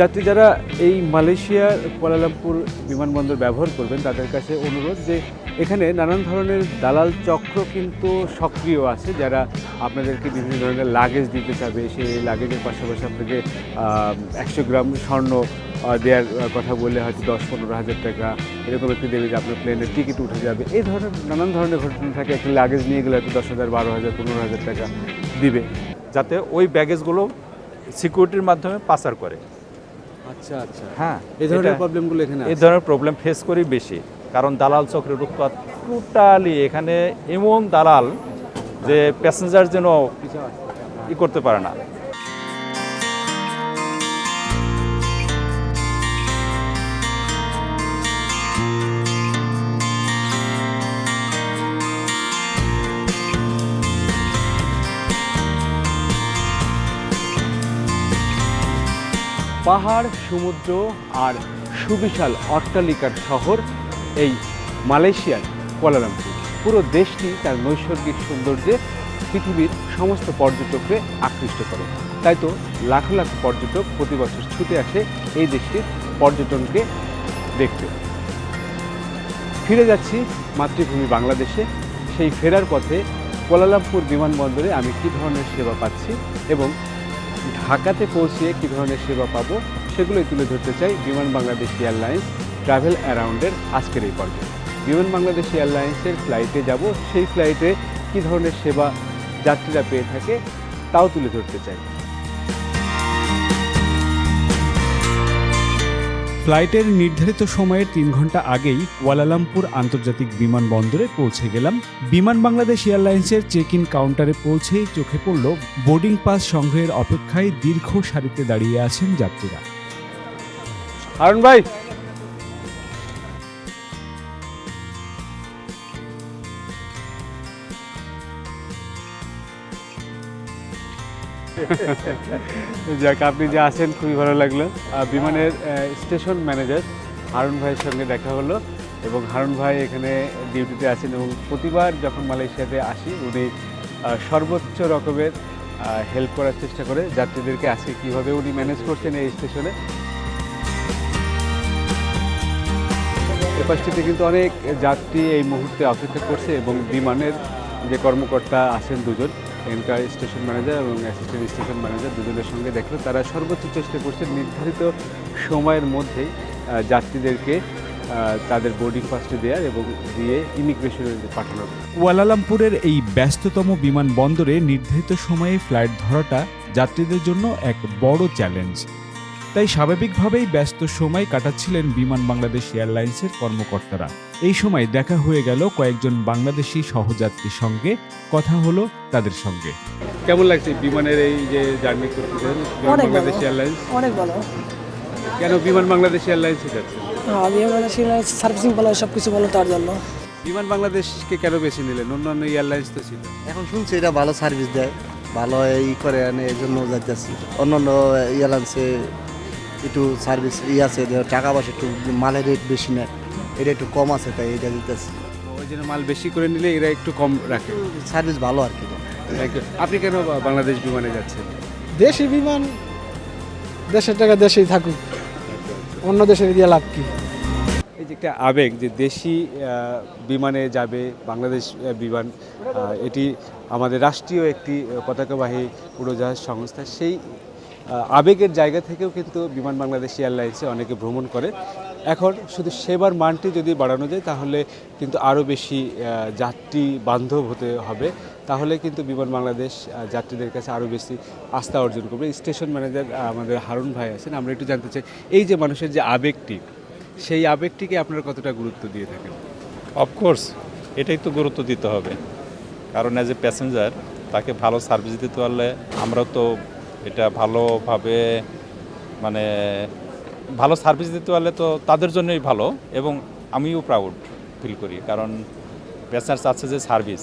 যাত্রী যারা এই মালয়েশিয়ার কুয়ালালামপুর বিমানবন্দর ব্যবহার করবেন, তাদের কাছে অনুরোধ যে এখানে নানান ধরনের দালাল চক্র কিন্তু সক্রিয় আছে, যারা আপনাদেরকে বিভিন্ন ধরনের লাগেজ দিতে চাবে। সেই লাগেজের পাশাপাশি আপনাকে একশো গ্রাম স্বর্ণ দেওয়ার কথা বললে হয়তো দশ পনেরো হাজার টাকা, এরকম একটি দেবে যে আপনার প্লেনের টিকিট উঠে যাবে। এই ধরনের নানান ধরনের ঘটনা থাকে, একটা লাগেজ নিয়ে গেলে হয়তো দশ হাজার, বারো হাজার, পনেরো হাজার টাকা দিবে। যাতে ওই ব্যাগেজগুলো সিকিউরিটির মাধ্যমে পাচার করে। আচ্ছা আচ্ছা। হ্যাঁ এই ধরনের প্রবলেমগুলো এখানে এই ধরনের প্রবলেম ফেস করি বেশি কারণ দালাল চক্রের উৎপাত টোটালি এখানে এমন দালাল যে প্যাসেঞ্জার যেন ই করতে পারে না। পাহাড়, সমুদ্র আর সুবিশাল অট্টালিকার শহর এই মালয়েশিয়ার কুয়ালালামপুর। পুরো দেশটি তার নৈসর্গিক সৌন্দর্যে পৃথিবীর সমস্ত পর্যটককে আকৃষ্ট করে। তাই তো লাখ লাখ পর্যটক প্রতি বছর ছুটে আসে এই দেশটির পর্যটনকে দেখতে। ফিরে যাচ্ছি মাতৃভূমি বাংলাদেশে। সেই ফেরার পথে কুয়ালালামপুর বিমানবন্দরে আমি কী ধরনের সেবা পাচ্ছি এবং ঢাকাতে পৌঁছিয়ে কী ধরনের সেবা পাব সেগুলোই তুলে ধরতে চাই বিমান বাংলাদেশ এয়ারলাইন্স ট্রাভেল অ্যারাউন্ডের আজকের এই পর্বে। বিমান বাংলাদেশ এয়ারলাইন্সের ফ্লাইটে যাব, সেই ফ্লাইটে কী ধরনের সেবা যাত্রীরা পেয়ে থাকে তাও তুলে ধরতে চাই। ফ্লাইটের নির্ধারিত সময়ের তিন ঘণ্টা আগেই কুয়ালালামপুর আন্তর্জাতিক বিমানবন্দরে পৌঁছে গেলাম। বিমান বাংলাদেশ এয়ারলাইন্সের চেক ইন কাউন্টারে পৌঁছেই চোখে পড়ল বোর্ডিং পাস সংগ্রহের অপেক্ষায় দীর্ঘ সারিতে দাঁড়িয়ে আছেন যাত্রীরা। হারুন ভাই যাক, আপনি যে আসেন খুবই ভালো লাগল। বিমানের স্টেশন ম্যানেজার হারুন ভাইয়ের সঙ্গে দেখা হলো এবং হারুন ভাই এখানে ডিউটিতে আছেন এবং প্রতিবার যখন মালয়েশিয়াতে আসি, উনি সর্বোচ্চ রকমের হেল্প করার চেষ্টা করে যাত্রীদেরকে আজকে কীভাবে উনি ম্যানেজ করছেন এই স্টেশনে। এপাশটিতে কিন্তু অনেক যাত্রী এই মুহূর্তে অপেক্ষা করছে এবং বিমানের যে কর্মকর্তা আছেন দুজন এখানকার স্টেশন ম্যানেজার এবং অ্যাসিস্ট্যান্ট স্টেশন ম্যানেজার দুজনের সঙ্গে দেখল। তারা সর্বোচ্চ চেষ্টা করছে নির্ধারিত সময়ের মধ্যেই যাত্রীদেরকে তাদের বোর্ডিং পাসটি দেওয়ার এবং দিয়ে ইমিগ্রেশনে পাঠানো। কুয়ালালামপুরের এই ব্যস্ততম বিমানবন্দরে নির্ধারিত সময়ে ফ্লাইট ধরাটা যাত্রীদের জন্য এক বড় চ্যালেঞ্জ তাই স্বাভাবিকভাবেই ব্যস্ত সময় কাটাচ্ছিলেন বিমান বাংলাদেশ এয়ারলাইন্সের কর্মকর্তারা। এই সময় দেখা হয়ে গেল কয়েকজন বাংলাদেশি সহযাত্রীর সঙ্গে কথা হলো তাদের সঙ্গে। কেমন লাগছে বিমানের এই যে জার্নি করতেছেন অনেক বাংলাদেশ ভালো। এয়ারলাইন্স? অনেক ভালো। কেন বিমান বাংলাদেশ এয়ারলাইন্সে যাচ্ছেন? হ্যাঁ বিমান সার্ভিসিং ভালো সব কিছু ভালো তার জন্য। বিমান বাংলাদেশকে কেন বেছে নিলেন? অন্যান্য এয়ারলাইন্স তো ছিল। এখন শুনছি এটা ভালো সার্ভিস দেয় ভালো ই করে আনে এই জন্য যাইতেছি। অন্যান্য এয়ারলাইন্সে একটু সার্ভিস ই আছে টাকা পয়সা একটু মালের রেট বেশি নেয়। এটা একটু কম আছে তাই এটা দিতেছি। ওই জন্য মাল বেশি করে নিলে এরা একটু কম রাখে। সার্ভিস ভালো আর কি। আপনি কেন বাংলাদেশ বিমানে যাচ্ছেন? দেশি বিমান দেশের টাকা দেশেই থাকুক। অন্য দেশের দিয়ে লাভ কি? এই যে একটা আবেগ যে দেশি আহ, বিমানে যাবে বাংলাদেশ আহ, বিমান আহ, এটি আমাদের রাষ্ট্রীয় একটি আহ, পতাকাবাহী উড়োজাহাজ সংস্থা। সেই আবেগের জায়গা থেকেও কিন্তু বিমান বাংলাদেশ এয়ারলাইন্সে অনেকে ভ্রমণ করে। এখন শুধু সেবার মানটি যদি বাড়ানো যায়, তাহলে কিন্তু আরও বেশি যাত্রী বান্ধব হতে হবে। তাহলে কিন্তু বিমান বাংলাদেশ যাত্রীদের কাছে আরও বেশি আস্থা অর্জন করবে। স্টেশন ম্যানেজার আমাদের হারুন ভাই আছেন। আমরা একটু জানতে চাই, এই যে মানুষের যে আবেগটি, সেই আবেগটিকে আপনারা কতটা গুরুত্ব দিয়ে থাকেন? অফকোর্স এটাই তো গুরুত্ব দিতে হবে। কারণ অ্যাজ এ প্যাসেঞ্জার তাকে ভালো সার্ভিস দিতে পারলে আমরাও তো এটা ভালোভাবে মানে ভালো সার্ভিস দিতে পারলে তো তাদের জন্যই ভালো এবং আমিও প্রাউড ফিল করি। কারণ প্যাসেঞ্জার চাচ্ছে যে সার্ভিস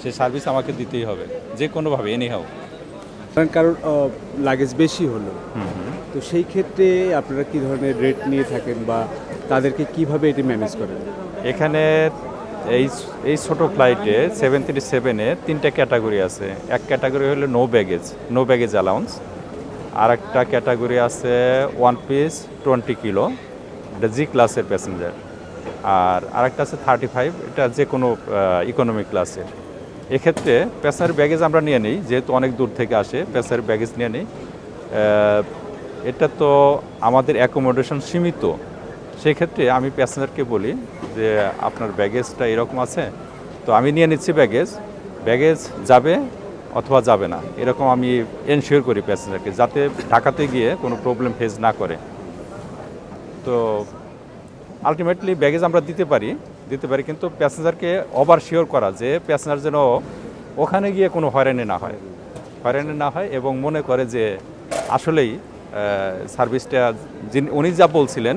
সেই সার্ভিস আমাকে দিতেই হবে যে কোনোভাবে এনি হোক কারণ কারোর লাগেজ বেশি হলো। তো সেই ক্ষেত্রে আপনারা কি ধরনের রেট নিয়ে থাকেন বা তাদেরকে কীভাবে এটি ম্যানেজ করেন? এখানে এই এই ছোট ফ্লাইটে সেভেন থ্রি সেভেনে তিনটা ক্যাটাগরি আছে। এক ক্যাটাগরি হলো no baggage no baggage allowance আর একটা ক্যাটাগরি আছে ওয়ান পিস টোয়েন্টি কিলো এটা জি ক্লাসের প্যাসেঞ্জার আর আরেকটা আছে থার্টি ফাইভ এটা যে কোনো ইকোনমি ক্লাসের এক্ষেত্রে প্যাসেঞ্জার ব্যাগেজ আমরা নিয়ে নিই, যেহেতু অনেক দূর থেকে আসে প্যাসেঞ্জার ব্যাগেজ নিয়ে নিই। এটা তো আমাদের অ্যাকোমোডেশন সীমিত। সেক্ষেত্রে আমি প্যাসেঞ্জারকে বলি যে, আপনার ব্যাগেজটা এরকম আছে, তো আমি নিয়ে নিচ্ছি ব্যাগেজ। ব্যাগেজ যাবে অথবা যাবে না। এরকম আমি এনশিওর করি প্যাসেঞ্জারকে, যাতে ঢাকাতে গিয়ে কোনো প্রবলেম ফেস না করে। তো আলটিমেটলি ব্যাগেজ আমরা দিতে পারি দিতে পারি কিন্তু প্যাসেঞ্জারকে ওভার শিওর করা যে, প্যাসেঞ্জার যেন ওখানে গিয়ে কোনো হয়রানি না হয়। হয়রানি না হয় এবং মনে করে যে, আসলেই সার্ভিসটা যিনি, উনি যা বলছিলেন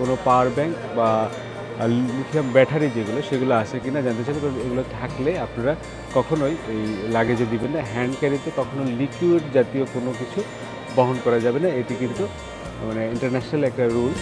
কোনো পাওয়ার ব্যাংক বা লিথিয়াম ব্যাটারি যেগুলো, সেগুলো আছে কি না জানতে কারণ এগুলো থাকলে আপনারা কখনোই এই লাগেজে দিবেন না। হ্যান্ড ক্যারিতে কখনো লিকুইড জাতীয় কোনো কিছু বহন করা যাবে না। এটি কিন্তু মানে ইন্টারন্যাশনাল একটা রুল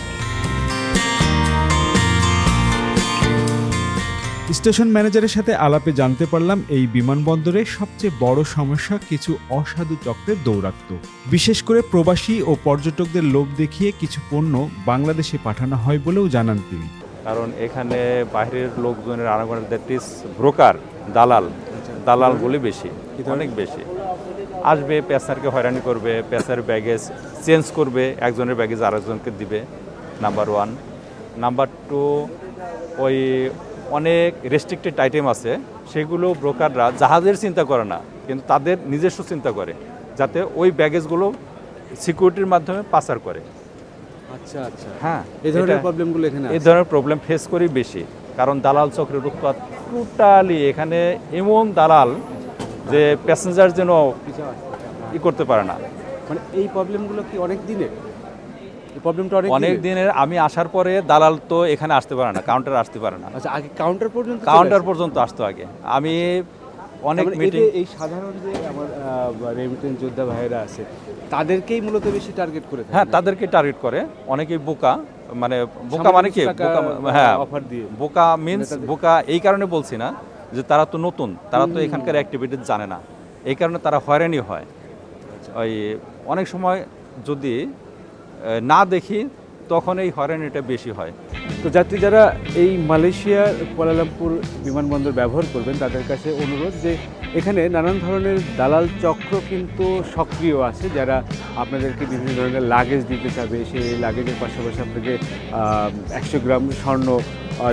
স্টেশন ম্যানেজারের সাথে আলাপে জানতে পারলাম এই বিমানবন্দরে সবচেয়ে বড় সমস্যা কিছু অসাধু চক্রের দৌরাত্ম্য। বিশেষ করে প্রবাসী ও পর্যটকদের লোভ দেখিয়ে কিছু পণ্য বাংলাদেশে পাঠানো হয় বলেও জানান তিনি। কারণ এখানে বাইরের লোকজনের আনাগোনা দ্যাট ব্রোকার দালাল দালালগুলি বেশি, অনেক বেশি। আসবে, পেসারকে হয়রানি করবে পেসার ব্যাগেজ চেঞ্জ করবে, একজনের ব্যাগেজ আরেকজনকে দিবে নাম্বার ওয়ান নাম্বার টু ওই অনেক রেস্ট্রিক্টেড আইটেম আছে সেগুলো ব্রোকাররা জাহাজের চিন্তা করে না কিন্তু তাদের নিজস্ব চিন্তা করে যাতে ওই ব্যাগেজগুলো সিকিউরিটির মাধ্যমে পাচার করে। আচ্ছা আচ্ছা। হ্যাঁ এই ধরনের প্রবলেমগুলো এখানে এই ধরনের প্রবলেম ফেস করি বেশি কারণ দালাল চক্রের উৎপাত টোটালি এখানে এমন দালাল যে প্যাসেঞ্জার যেন ই করতে পারে না। মানে এই প্রবলেমগুলো কি অনেক দিনের? প্রবলেমটা অনেক অনেক দিনের? আমি আসার পরে দালাল তো এখানে আসতে পারে না কাউন্টার আসতে পারে না। আচ্ছা আগে কাউন্টার পর্যন্ত কাউন্টার পর্যন্ত আসতো আগে। আমি অনেক মানে মিটিং এই সাধারণ যে আমার রেমিটেন্স যোদ্ধা ভাইয়েরা আছে তাদেরকেই মূলত বেশি টার্গেট করে হ্যাঁ তাদেরকে টার্গেট করে। অনেকেই বোকা মানে বোকা মানে কি? বোকা হ্যাঁ offer দিয়ে। বোকা মিন্স বোকা এই কারণে বলছি না যে তারা তো নতুন তারা তো এখানকার অ্যাক্টিভিটিস জানে না। এই কারণে তারা হয়রানি হয়। আচ্ছা। ওই অনেক সময় যদি না দেখি, তখন এই হয়রানিটা বেশি হয়। তো যাত্রী যারা এই মালয়েশিয়ার কুয়ালালামপুর বিমানবন্দর ব্যবহার করবেন, তাদের কাছে অনুরোধ যে এখানে নানান ধরনের দালাল চক্র কিন্তু সক্রিয় আছে, যারা আপনাদেরকে বিভিন্ন ধরনের লাগেজ দিতে চাবে। সেই লাগেজের পাশাপাশি আপনাকে একশো গ্রাম স্বর্ণ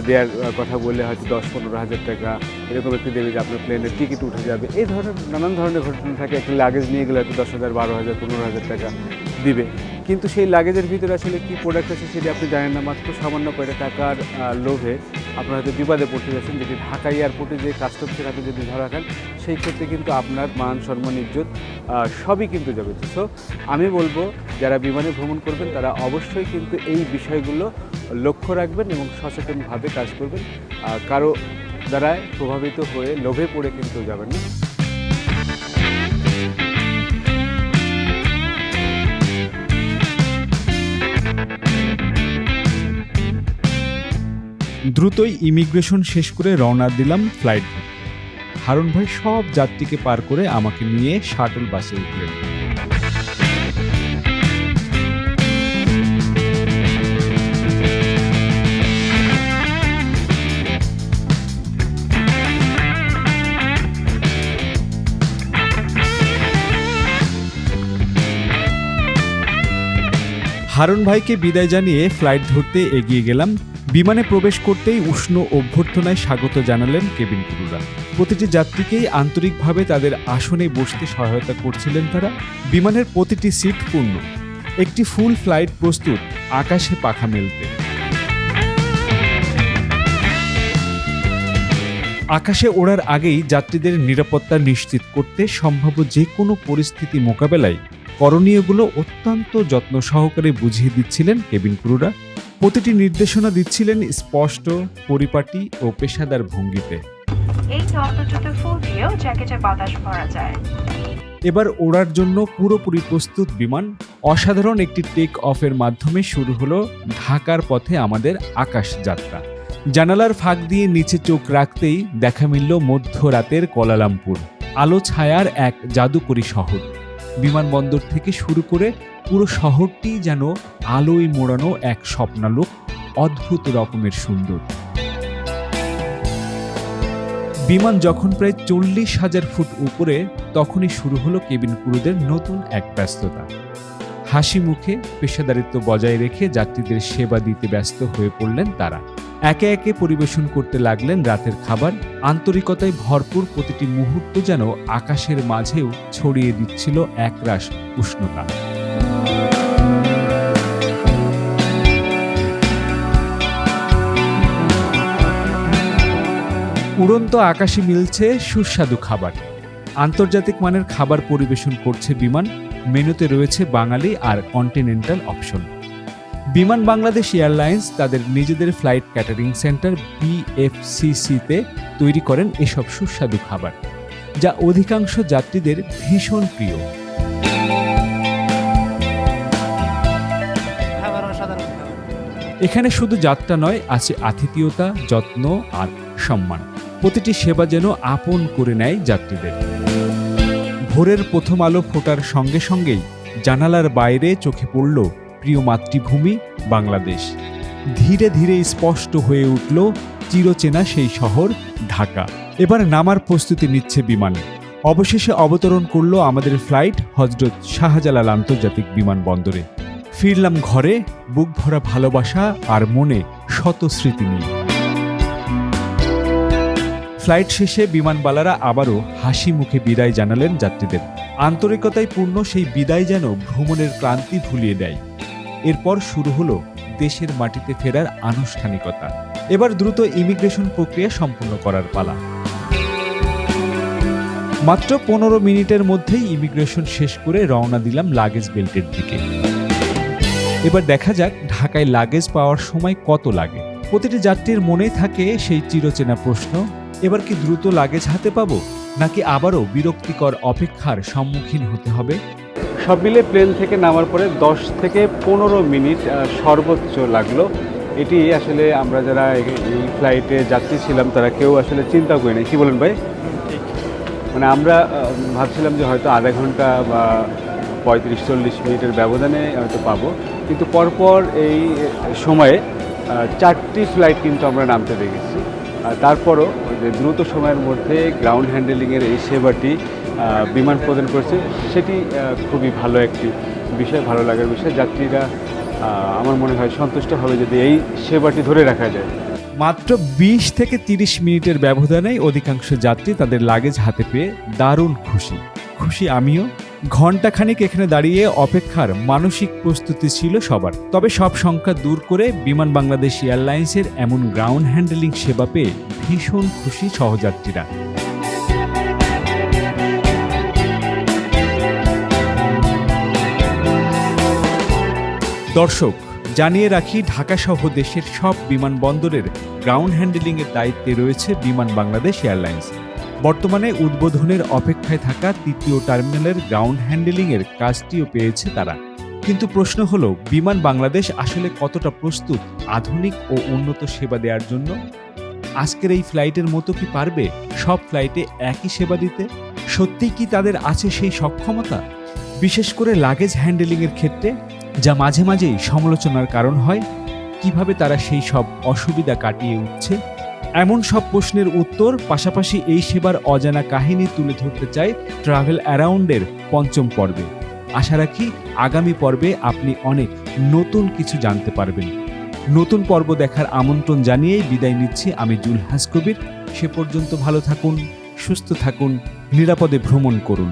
দেওয়ার কথা বললে হয়তো দশ পনেরো হাজার টাকা, এরকম একটি দেবে যে আপনার প্লেনের টিকিট উঠে যাবে। এই ধরনের নানান ধরনের ঘটনা থাকে, একটা লাগেজ নিয়ে গেলে হয়তো দশ হাজার, বারো হাজার, পনেরো হাজার টাকা দিবে। কিন্তু সেই লাগেজের ভিতরে আসলে কি প্রোডাক্ট আছে সেটি আপনি জানেন না, মাত্র সামান্য কয়টা টাকার লোভে আপনার হয়তো বিবাদে পড়তে যাচ্ছেন, যেটি ঢাকা এয়ারপোর্টে যে কাস্টমসের হাতে যদি ধরা খান, সেই ক্ষেত্রে কিন্তু আপনার মান, সম্মান, ইজ্জত সবই কিন্তু যাবে। সো আমি বলব, যারা বিমানে ভ্রমণ করবেন, তারা অবশ্যই কিন্তু এই বিষয়গুলো লক্ষ্য রাখবেন এবং সচেতনভাবে কাজ করবেন। কারও দ্বারা প্রভাবিত হয়ে লোভে পড়ে কিন্তু যাবেন না। দ্রুতই ইমিগ্রেশন শেষ করে রওনা দিলাম ফ্লাইট হারুন ভাই সব যাত্রীকে পার করে আমাকে নিয়ে শাটল বাসে উঠলেন। হারুন ভাইকে বিদায় জানিয়ে ফ্লাইট ধরতে এগিয়ে গেলাম বিমানে প্রবেশ করতেই উষ্ণ অভ্যর্থনায় স্বাগত জানালেন কেবিন ক্রুরা। প্রতিটি যাত্রীকেই আন্তরিকভাবে তাদের আসনে বসতে সহায়তা করছিলেন তারা। বিমানের প্রতিটি সিট পূর্ণ। একটি ফুল ফ্লাইট প্রস্তুত আকাশে পাখা মেলতে। আকাশে ওড়ার আগেই যাত্রীদের নিরাপত্তা নিশ্চিত করতে সম্ভাব্য যে কোনো পরিস্থিতি মোকাবেলায় করণীয়গুলো অত্যন্ত যত্ন সহকারে বুঝিয়ে দিচ্ছিলেন কেবিন ক্রুরা। প্রতিটি নির্দেশনা দিচ্ছিলেন স্পষ্ট পরিপাটি ও পেশাদার ভঙ্গিতে। এই নন্দজুতো ফুল দিয়েও জ্যাকেটে বাতাস ভরা যায়। এবার ওড়ার জন্য পুরোপুরি প্রস্তুত বিমান। অসাধারণ একটি টেক অফের মাধ্যমে শুরু হলো ঢাকার পথে আমাদের আকাশ যাত্রা। জানালার ফাঁক দিয়ে নিচে চোখ রাখতেই দেখা মিলল মধ্যরাতের কোলালামপুর। আলো ছায়ার এক জাদুকরী শহর। বিমানবন্দর থেকে শুরু করে পুরো শহরটি যেন আলোয় মোড়ানো এক স্বপ্নালোক, অদ্ভুত রকমের সুন্দর। বিমান যখন প্রায় চল্লিশ হাজার ফুট উপরে, তখনই শুরু হলো কেবিন ক্রুদের নতুন এক ব্যস্ততা। হাসি মুখে পেশাদারিত্ব বজায় রেখে যাত্রীদের সেবা দিতে ব্যস্ত হয়ে পড়লেন তারা। একে একে পরিবেশন করতে লাগলেন রাতের খাবার, আন্তরিকতায় ভরপুর প্রতিটি মুহূর্ত যেন আকাশের মাঝেও ছড়িয়ে দিচ্ছিল একরাশ উষ্ণতা। উড়ন্ত আকাশে মিলছে সুস্বাদু খাবার। আন্তর্জাতিক মানের খাবার পরিবেশন করছে বিমান, মেনুতে রয়েছে বাঙালি আর কন্টিনেন্টাল অপশন বিমান বাংলাদেশ এয়ারলাইন্স তাদের নিজেদের ফ্লাইট ক্যাটারিং সেন্টার বিএফসিসিতে তৈরি করেন এসব সুস্বাদু খাবার, যা অধিকাংশ যাত্রীদের ভীষণ প্রিয়। এখানে শুধু যাত্রা নয়, আছে আতিথেয়তা, যত্ন আর সম্মান। প্রতিটি সেবা যেন আপন করে নেয় যাত্রীদের। ভোরের প্রথম আলো ফোটার সঙ্গে সঙ্গেই জানালার বাইরে চোখে পড়ল প্রিয় মাতৃভূমি বাংলাদেশ। ধীরে ধীরে স্পষ্ট হয়ে উঠল চিরচেনা সেই শহর, ঢাকা। এবার নামার প্রস্তুতি নিচ্ছে বিমানে। অবশেষে অবতরণ করল আমাদের ফ্লাইট হজরত শাহজালাল আন্তর্জাতিক বিমানবন্দরে। ফিরলাম ঘরে, বুক ভরা ভালোবাসা আর মনে শত স্মৃতি নিয়ে। ফ্লাইট শেষে বিমানবালারা আবারও হাসি মুখে বিদায় জানালেন যাত্রীদের। আন্তরিকতায় পূর্ণ সেই বিদায় যেন ভ্রমণের ক্লান্তি ভুলিয়ে দেয়। এরপর শুরু হলো দেশের মাটিতে ফেরার আনুষ্ঠানিকতা। এবার দ্রুত ইমিগ্রেশন প্রক্রিয়া সম্পূর্ণ করার পালা। মাত্র পনেরো মিনিটের মধ্যেই ইমিগ্রেশন শেষ করে রওনা দিলাম লাগেজ বেল্টের দিকে। এবার দেখা যাক ঢাকায় লাগেজ পাওয়ার সময় কত লাগে। প্রতিটি যাত্রীর মনেই থাকে সেই চিরচেনা প্রশ্ন এবার কি দ্রুত লাগেজ হাতে পাবো, নাকি আবারও বিরক্তিকর অপেক্ষার সম্মুখীন হতে হবে? সব মিলে প্লেন থেকে নামার পরে দশ থেকে পনেরো মিনিট সর্বোচ্চ লাগল। এটি আসলে আমরা যারা এই- ফ্লাইটে যাত্রী ছিলাম, তারা কেউ আসলে চিন্তা করি না কি বলেন ভাই? মানে আমরা ভাবছিলাম যে হয়তো আধা ঘণ্টা বা পঁয়ত্রিশ, চল্লিশ মিনিটের ব্যবধানে হয়তো পাবো। কিন্তু পরপর এই সময়ে চারটি ফ্লাইট কিন্তু আমরা নামতে দেখেছি। তারপরও দ্রুত সময়ের মধ্যে গ্রাউন্ড হ্যান্ডেলিংয়ের এই সেবাটি বিমান প্রদান করছে, সেটি খুবই ভালো একটি বিষয়, ভালো লাগার বিষয়। যাত্রীরা আমার মনে হয় সন্তুষ্ট হবে যদি এই সেবাটি ধরে রাখা যায়। মাত্র বিশ থেকে তিরিশ মিনিটের ব্যবধানেই অধিকাংশ যাত্রী তাদের লাগেজ হাতে পেয়ে দারুণ খুশি। খুশি আমিও ঘণ্টাখানিক এখানে দাঁড়িয়ে অপেক্ষার মানসিক প্রস্তুতি ছিল সবার। তবে সব সংখ্যা দূর করে বিমান বাংলাদেশ এয়ারলাইন্সের এমন গ্রাউন্ড হ্যান্ডেলিং সেবা পেয়ে ভীষণ খুশি সহযাত্রীরা। দর্শক, জানিয়ে রাখি, ঢাকা সহ দেশের সব বিমানবন্দরের গ্রাউন্ড হ্যান্ডেলিংয়ের দায়িত্বে রয়েছে বিমান বাংলাদেশ এয়ারলাইন্স। বর্তমানে উদ্বোধনের অপেক্ষায় থাকা তৃতীয় টার্মিনালের গ্রাউন্ড হ্যান্ডেলিংয়ের কাজটিও পেয়েছে তারা। কিন্তু প্রশ্ন হলো, বিমান বাংলাদেশ আসলে কতটা প্রস্তুত আধুনিক ও উন্নত সেবা দেওয়ার জন্য? আজকের এই ফ্লাইটের মতো কি পারবে? সব ফ্লাইটে একই সেবা দিতে? সত্যিই কি তাদের আছে সেই সক্ষমতা? বিশেষ করে লাগেজ হ্যান্ডেলিংয়ের ক্ষেত্রে, যা মাঝে মাঝেই সমালোচনার কারণ হয়, কীভাবে তারা সেই সব অসুবিধা কাটিয়ে উঠছে? এমন সব প্রশ্নের উত্তর, পাশাপাশি এই সেবার অজানা কাহিনী তুলে ধরতে চাই ট্রাভেল অ্যারাউন্ডের পঞ্চম পর্বে। আশা রাখি আগামী পর্বে আপনি অনেক নতুন কিছু জানতে পারবেন। নতুন পর্ব দেখার আমন্ত্রণ জানিয়েই বিদায় নিচ্ছি আমি জুলহাস কবির। সে পর্যন্ত ভালো থাকুন, সুস্থ থাকুন, নিরাপদে ভ্রমণ করুন।